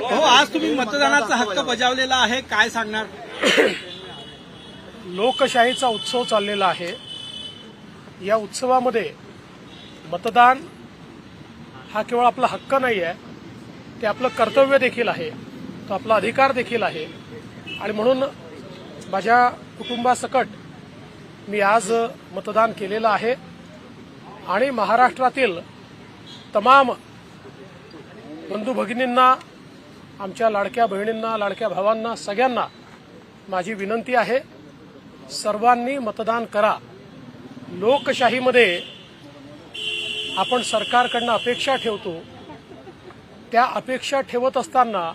हो आज तुम्ही मतदानाचा हक्क बजावलेला आहे काय सांगणार? लोकशाहीचा उत्सव चाललेला आहे. या उत्सवामध्ये मतदान हा केवळ आपला हक्क नाही आहे ते आपलं कर्तव्य देखील आहे तो आपला अधिकार देखील आहे. आणि म्हणून माझ्या कुटुंबासकट मी आज मतदान केलेलं आहे. आणि महाराष्ट्रातील तमाम बंधू भगिनींना आमच्या लाडक्या बहिणींना लाडक्या भावांना सगळ्यांना माझी विनंती आहे सर्वांनी मतदान करा. लोकशाहीमध्ये आपण सरकारकडनं अपेक्षा ठेवतो. त्या अपेक्षा ठेवत असताना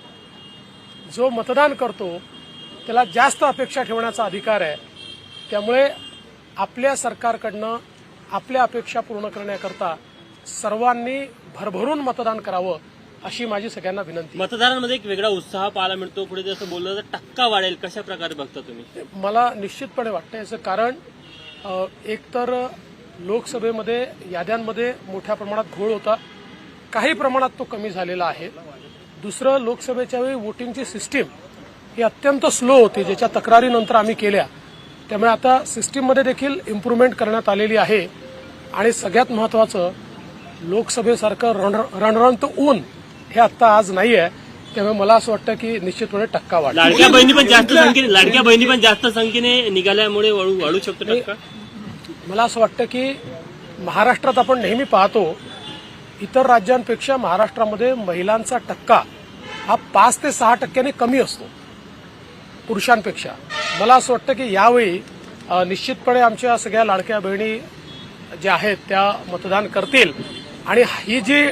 जो मतदान करतो त्याला जास्त अपेक्षा ठेवण्याचा अधिकार आहे. त्यामुळे आपल्या सरकारकडनं आपल्या अपेक्षा पूर्ण करण्याकरता सर्वांनी भरभरून मतदान करावं अशी माझी सगळ्यांना विनंती. मतदारांमध्ये एक वेगळा उत्साह पाहायला मिळतो. पुढे जसं बोललं तर टक्का वाढेल. कशा प्रकारे बघता तुम्ही? मला निश्चितपणे वाटतं याचं कारण एकतर लोकसभेमध्ये याद्यांमध्ये मोठ्या प्रमाणात घोळ होता. काही प्रमाणात तो कमी झालेला आहे. दुसरं लोकसभेच्या वेळी वोटिंगची सिस्टीम ही अत्यंत स्लो होती ज्याच्या तक्रारीनंतर आम्ही केल्या. त्यामुळे आता सिस्टीममध्ये देखील इम्प्रूव्हमेंट करण्यात आलेली आहे. आणि सगळ्यात महत्वाचं लोकसभेसारखं रण रणरणत ऊन हे आत्ता आज नाही आहे त्यामुळे मला असं वाटतं की निश्चितपणे टक्का वाढ लाडक्या बहिणी पण जास्त संख्येने लाडक्या बहिणी पण जास्त संख्येने निघाल्यामुळे वाढू शकतो मला असं वाटतं की महाराष्ट्रात आपण नेहमी पाहतो इतर राज्यांपेक्षा महाराष्ट्रामध्ये महिलांचा टक्का हा पाच ते सहा टक्क्याने कमी असतो. पुरुषांपेक्षा. मला असं वाटतं की यावेळी निश्चितपणे आमच्या सगळ्या लाडक्या बहिणी ज्या आहेत त्या मतदान करतील. आणि ही जी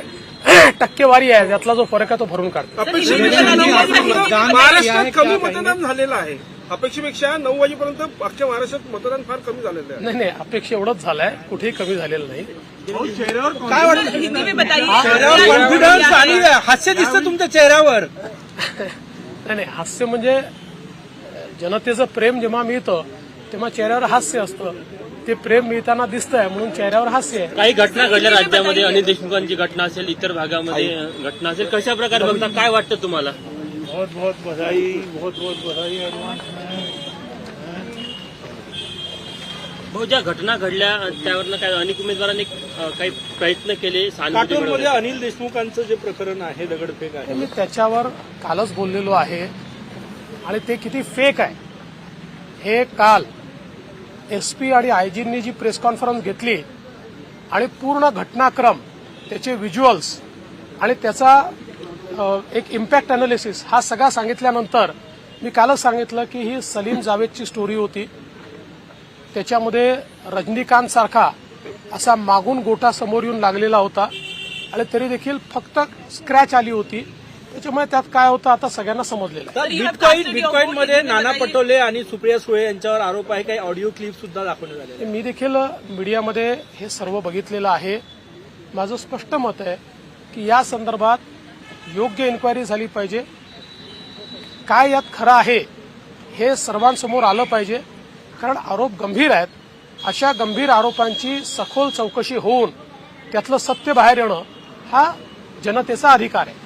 टक्केवारी आहे त्यातला जो फरक आहे तो भरून काढतो महाराष्ट्रात कमी मतदान झालेलं आहे. अपेक्षेपेक्षा नऊ वाजेपर्यंत मागच्या महाराष्ट्रात मतदान फार कमी झालेलं आहे. नाही नाही अपेक्षा एवढंच झालंय कुठेही कमी झालेलं नाही. काय वाटतं? चेहऱ्यावर कॉन्फिडन्स आणि हास्य दिसतं तुमच्या चेहऱ्यावर. नाही नाही हास्य म्हणजे जनतेचं प्रेम जेव्हा मिळतं तेव्हा चेहऱ्यावर हास्य असतं. ते प्रेम मिळताना दिसतंय म्हणून चेहऱ्यावर हास्य आहे. काही घटना घडल्या राज्यामध्ये अनिल देशमुखांची घटना असेल इतर भागामध्ये घटना असेल कशा प्रकारे बघता? काय वाटतं तुम्हाला? बहुत बहुत बधाई बहुत बहुत बधाई भाऊ ज्या घटना घडल्या त्यावरनं काय अनेक उमेदवारांनी अं, काही प्रयत्न केले सहानुभूती काटोलमध्ये. अनिल देशमुखांचं जे प्रकरण आहे दगडफेक आहे. मी त्याच्यावर कालच बोललेलो आहे. आणि ते किती फेक आहे. हे काल एसपी आणि आयजींनी जी प्रेस कॉन्फरन्स घेतली आणि पूर्ण घटनाक्रम त्याचे व्हिज्युअल्स आणि त्याचा एक इम्पॅक्ट अनालिसिस हा सगळा सांगितल्यानंतर मी कालच सांगितलं की ही सलीम जावेदची स्टोरी होती. त्याच्यामध्ये रजनीकांत सारखा असा मागून गोटा समोर येऊन लागलेला होता. आणि तरी देखील फक्त स्क्रॅच आली होती. त्याच्यामुळे त्यात काय होतं आता सगळ्यांना समजलेलं आहे. तर बिटकॉईन बिटकॉईन मध्ये नाना पटोले आणि सुप्रिया सुळे यांच्यावर आरोप आहे काही ऑडिओ क्लिप सुद्धा दाखवण्यात आले मी देखील मीडियामध्ये हे सर्व बघितलेलं आहे. माझं स्पष्ट मत आहे की या संदर्भात योग्य इन्क्वायरी झाली पाहिजे. काय यात खरं आहे हे सर्वांसमोर आलं पाहिजे. कारण आरोप गंभीर आहेत. अशा गंभीर आरोपांची सखोल चौकशी होऊन त्यातलं सत्य बाहेर येणं हा जनतेचा अधिकार आहे.